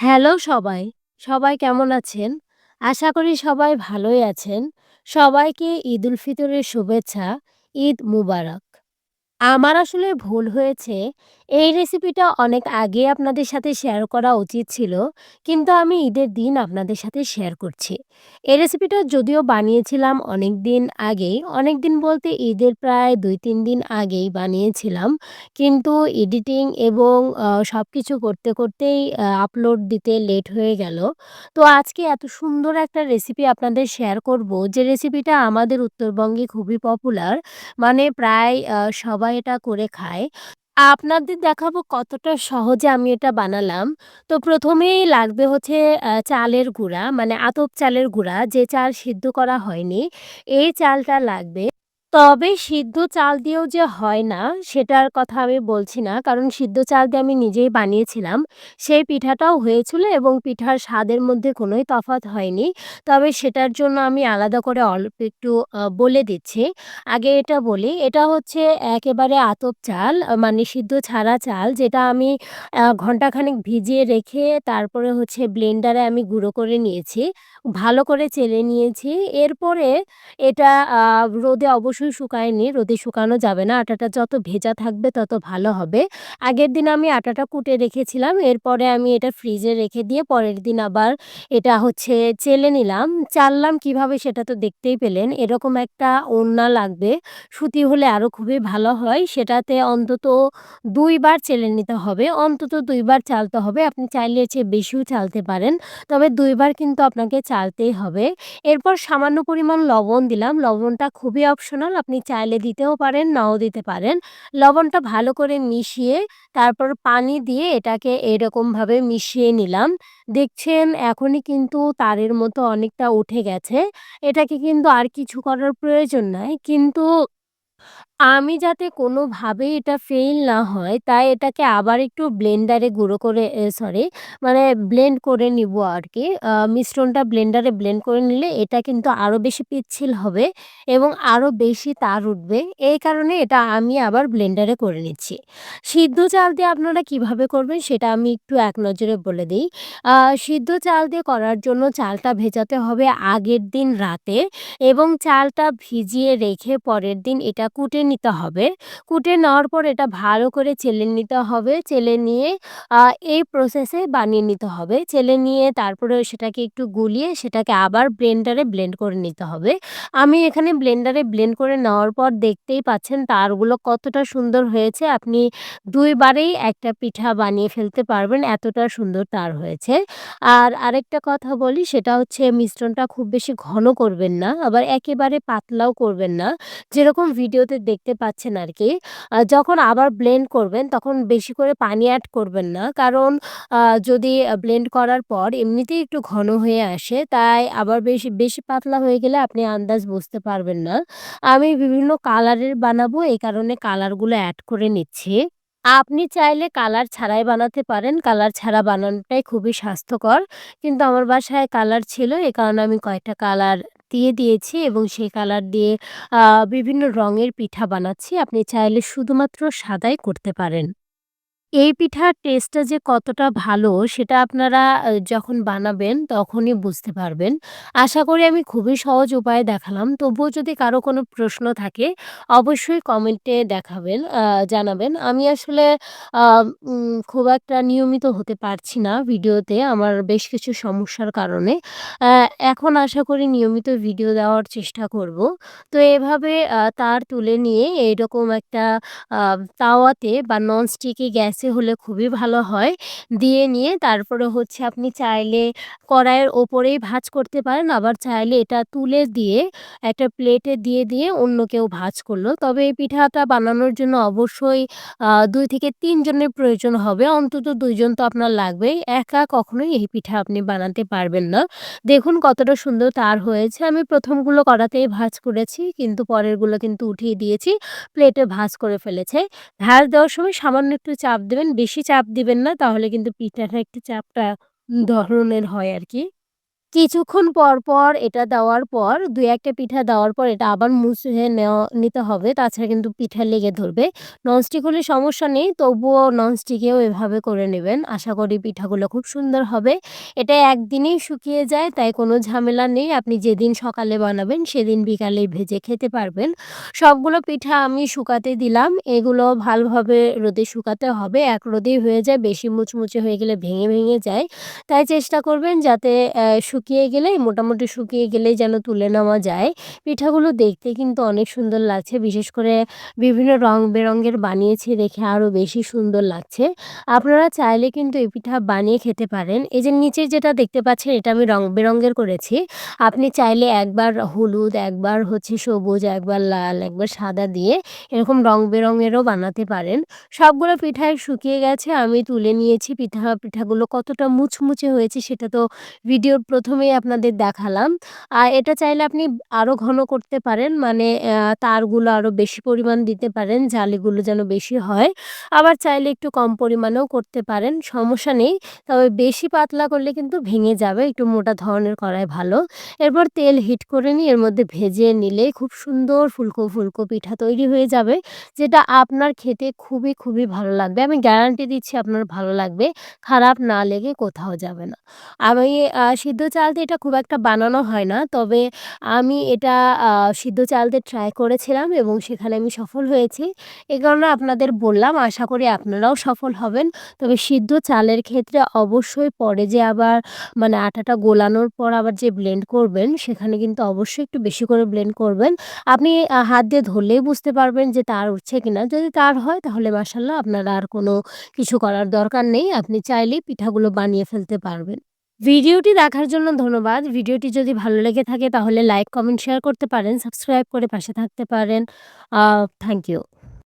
Hello সবাই, সবাই কেমন আছেন? আশা করি সবাই ভালোই আছেন। সবাইকে ঈদ উল ফিতরের শুভেচ্ছা। ঈদ মুবারক। আমার আসলে ভুল হয়েছে। এই রেসিপিটা অনেক আগে আপনাদের সাথে শেয়ার করা উচিত ছিল। কিন্তু আমি ঈদের দিন আপনাদের সাথে শেয়ার করছি। এই রেসিপিটা যদিও বানিয়েছিলাম অনেকদিন আগেই, অনেকদিন বলতে ঈদের প্রায় ২-৩ দিন আগেই বানিয়েছিলাম। কিন্তু এডিটিং এবং আ সবকিছু করতে, করতেই আপলোড দিতে লেট হয়ে গেল। তো আজকে এত সুন্দর একটা রেসিপি আপনাদের শেয়ার করব, যে রেসিপিটা আমাদের উত্তরবঙ্গে খুবই পপুলার। মানে প্রায় সবাই এটা করে খায়। আপনাদের দেখাবো কতটা সহজে আমি এটা বানালাম। তো প্রথমেই লাগবে হচ্ছে চালের গুঁড়া, মানে আতপ চালের গুঁড়া, যে চাল সিদ্ধ করা হয়নি, এই চালটা লাগবে। তবে সিদ্ধ চাল দিয়েও যে হয় না, সেটার কথা আমি বলছি না। কারণ সিদ্ধ চাল দিয়ে আমি নিজেই বানিয়েছিলাম। সেই পিঠাটাও হয়েছিল এবং পিঠার স্বাদের মধ্যে কোনোই তফাৎ হয়নি। তবে সেটার জন্য আমি আলাদা করে অল্প একটু বলে দিচ্ছি। আগে এটা বলি, এটা হচ্ছে একেবারে আতপ চাল, মানে সিদ্ধ ছাড়া চাল, যেটা আমি ঘন্টাখানেক ভিজিয়ে রেখে তারপরে হচ্ছে ব্লেন্ডারে আমি গুঁড়ো করে নিয়েছি। ভালো করে চেলে নিয়েছি। এরপরে এটা রোদে রোদে অবশ্যই শুকায়নি, রোদে শুকানো যাবে না। আটাটা যত ভেজা থাকবে তত ভালো হবে। আগের দিন আমি আটাটা কুটে রেখেছিলাম। এরপরে আমি এটা ফ্রিজে রেখে দিয়ে পরের দিন আবার এটা হচ্ছে চেলে নিলাম। চাললাম কীভাবে সেটা তো দেখতেই পেলেন। এরকম একটা ওড়না লাগবে। সুতি হলে আরও খুবই ভালো হয়। সেটাতে অন্তত দুইবার চেলে নিতে হবে। অন্তত দুইবার চালতে হবে। আপনি চাইলে চেয়ে বেশিও চালতে পারেন। তবে দুইবার কিন্তু আপনাকে চালতেই হবে। এরপর সামান্য পরিমাণ লবণ দিলাম। লবণটা খুবই অপশনাল। আপনি চাইলে দিতেও পারেন, নাও দিতে পারেন। লবণটা ভালো করে মিশিয়ে তারপর পানি দিয়ে এটাকে এরকমভাবে মিশিয়ে নিলাম। দেখছেন এখনই কিন্তু তারের মতো অনেকটা উঠে গেছে। এটাকে কিন্তু আর কিছু করার প্রয়োজন নাই। কিন্তু আমি যাতে কোনোভাবেই এটা ফেইল না হয়, তাই এটাকে আবার একটু ব্লেন্ডারে গুঁড়ো করে সরি মানে ব্লেন্ড করে নিব আরকি। আ মিশ্রণটা ব্লেন্ডারে ব্লেন্ড করে নিলে এটা কিন্তু আরও বেশি পিচ্ছিল হবে এবং আরও বেশি তার উঠবে। এই কারণে এটা আমি আবার ব্লেন্ডারে করে নিচ্ছি। সিদ্ধ চাল দিয়ে আপনারা কীভাবে করবেন সেটা আমি একটু এক নজরে বলে দেই। সিদ্ধ চাল দিয়ে করার জন্য চালটা ভেজাতে হবে আগের দিন রাতে এবং চালটা ভিজিয়ে রেখে পরের দিন এটা কুটে নিতে হবে। কুটে নেওয়ার পর এটা ভালো করে চেলে নিতে হবে। চেলে নিয়ে এই প্রসেসে বানিয়ে নিতে হবে। চেলে নিয়ে তারপরে সেটাকে একটু গুলিয়ে সেটাকে আবার ব্লেন্ডারে ব্লেন্ড করে নিতে হবে। আমি এখানে ব্লেন্ডারে ব্লেন্ড করে নেওয়ার পর দেখতেই পাচ্ছেন তারগুলো কতটা সুন্দর হয়েছে। আপনি দুইবারেই একটা পিঠা বানিয়ে ফেলতে পারবেন, এতটা সুন্দর তার হয়েছে। আর আরেকটা কথা বলি সেটা হচ্ছে মিশ্রণটা খুব বেশি ঘন করবেন না, আবার একেবারে পাতলাও করবেন না। যেরকম ভিডিওতে দেখতে পাচ্ছেন আরকি। আ যখন আবার ব্লেন্ড করবেন তখন বেশি করে পানি অ্যাড করবেন না। কারণ যদি ব্লেন্ড করার পর এমনিতেই একটু ঘন হয়ে আসে, তাই আবার বেশি, বেশি পাতলা হয়ে গেলে আপনি আন্দাজ বুঝতে পারবেন না। আমি বিভিন্ন কালারের বানাবো এই কারণে কালারগুলো অ্যাড করে নিচ্ছি। আপনি চাইলে কালার ছাড়াই বানাতে পারেন। কালার ছাড়া বানানোটাই খুবই স্বাস্থ্যকর। কিন্তু আমার বাসায় কালার ছিল, এ কারণে আমি কয়েকটা কালার দিয়ে দিয়েছি এবং সেই কালার দিয়ে বিভিন্ন রঙের পিঠা বানাচ্ছি। আপনি চাইলে শুধুমাত্র সাদাই করতে পারেন। এই পিঠার টেস্টটা যে কতটা ভালো, সেটা আপনারা যখন বানাবেন তখনই বুঝতে পারবেন। আশা করি আমি খুবই সহজ উপায়ে দেখালাম। তবুও যদি কারও কোনো প্রশ্ন থাকে, অবশ্যই কমেন্টে দেখাবেন জানাবেন। আমি আসলে খুব একটা নিয়মিত হতে পারছি না ভিডিওতে, আমার বেশ কিছু সমস্যার কারণে। এখন আশা করি নিয়মিত ভিডিও দেওয়ার চেষ্টা করব। তো এভাবে তার তুলে নিয়ে এইরকম একটা তাওয়াতে বা ননস্টিকি গ্যাসে হলে খুবই ভালো হয়। দিয়ে নিয়ে তারপরে হচ্ছে আপনি চাইলে কড়াইয়ের ওপরেই ভাজ করতে পারেন, আবার চাইলে এটা তুলে দিয়ে একটা প্লেটে দিয়ে, দিয়ে অন্য কেউ ভাজ করল তবে এই পিঠাটা বানানোর জন্য অবশ্যই দুই থেকে ৩ জনের প্রয়োজন হবে। অন্তত ২ জন তো আপনার লাগবেই। একা কখনোই এই পিঠা আপনি বানাতে পারবেন না। দেখুন কতটা সুন্দর তার হয়েছে। আমি প্রথমগুলো কড়াতেই ভাজ করেছি কিন্তু পরেরগুলো কিন্তু উঠিয়ে দিয়েছি। প্লেটে ভাজ করে ফেলেছে। ভাঁজ দেওয়ার সময় সামান্য একটু চাপ দিবেন, বেশি চাপ দিবেন না তাহলে কিন্তু পিঠাটা একটু চাপটা ধরনের হয় আরকি। কিছুক্ষণ পর, পর এটা দেওয়ার পর ২-১ পিঠা দেওয়ার পর এটা আবার মুছে নেওয়া নিতে হবে। তাছাড়া কিন্তু পিঠা লেগে ধরবে। ননস্টিক হলে সমস্যা নেই, তবুও ননস্টিকেও এভাবে করে নেবেন। আশা করি পিঠাগুলো খুব সুন্দর হবে। এটা একদিনেই শুকিয়ে যায়, তাই কোনো ঝামেলা নেই। আপনি যেদিন সকালে বানাবেন সেদিন বিকালেই ভেজে খেতে পারবেন। সবগুলো পিঠা আমি শুকাতে দিলাম। এগুলো ভালোভাবে রোদে শুকাতে হবে। এক রোদেই হয়ে যায়, বেশি মুচমুচে হয়ে গেলে ভেঙে, ভেঙে যায়। তাই চেষ্টা করবেন যাতে শুকিয়ে গেলেই মোটামুটি শুকিয়ে গেলেই যেন তুলে নেওয়া যায়। পিঠাগুলো দেখতে কিন্তু অনেক সুন্দর লাগছে। বিশেষ করে বিভিন্ন রং-বেরঙের বানিয়েছি দেখে আরও বেশি সুন্দর লাগছে। আপনারা চাইলে কিন্তু এই পিঠা বানিয়ে খেতে পারেন। এই যে নিচে যেটা দেখতে পাচ্ছেন এটা আমি রং-বেরঙের করেছি। আপনি চাইলে একবার হলুদ, একবার হচ্ছে সবুজ, একবার লাল, একবার সাদা দিয়ে এরকম রং-বেরঙেরও বানাতে পারেন। সবগুলো পিঠাই শুকিয়ে গেছে। আমি তুলে নিয়েছি। পিঠা পিঠাগুলো কতটা মুচমুচে হয়েছে সেটা তো ভিডিওর ১ম এই আপনাদের দেখালাম। আর এটা চাইলে আপনি আরও ঘন করতে পারেন। মানে তারগুলো আরও বেশি পরিমাণ দিতে পারেন, জালিগুলো যেন বেশি হয়। আবার চাইলে একটু কম পরিমাণেও করতে পারেন, সমস্যা নেই। তবে বেশি পাতলা করলে কিন্তু ভেঙে যাবে। একটু মোটা ধরনের করাই ভালো। এরপর তেল হিট করে নিয়ে এর মধ্যে ভেজে নিলে খুব সুন্দর ফুলকো, ফুলকো পিঠা তৈরি হয়ে যাবে। যেটা আপনার খেতে খুবই, খুবই ভালো লাগবে। আমি গ্যারান্টি দিচ্ছি আপনার ভালো লাগবে। খারাপ না লেগে কোথাও যাবে না। আমি সিদ্ধ চাল দিয়ে এটা খুব একটা বানানো হয় না। তবে আমি এটা সিদ্ধ চাল দিয়ে ট্রাই করেছিলাম এবং সেখানে আমি সফল হয়েছি। এ কারণে আপনাদের বললাম, আশা করি আপনারাও সফল হবেন। তবে সিদ্ধ চালের ক্ষেত্রে অবশ্যই পরে যে আবার মানে আটাটা গোলানোর পর আবার যে ব্লেন্ড করবেন, সেখানে কিন্তু অবশ্যই একটু বেশি করে ব্লেন্ড করবেন। আপনি হাত দিয়ে ধরলেই বুঝতে পারবেন যে তার উঠছে কিনা। যদি তার হয় তাহলে মাশাআল্লাহ আপনার আর কোনো কিছু করার দরকার নেই। আপনি চাইলেই পিঠাগুলো বানিয়ে ফেলতে পারবেন। ভিডিওটি দেখার জন্য ধন্যবাদ। ভিডিওটি যদি ভালো লেগে থাকে তাহলে লাইক, কমেন্ট, শেয়ার করতে পারেন। সাবস্ক্রাইব করে পাশে থাকতে পারেন। Thank you.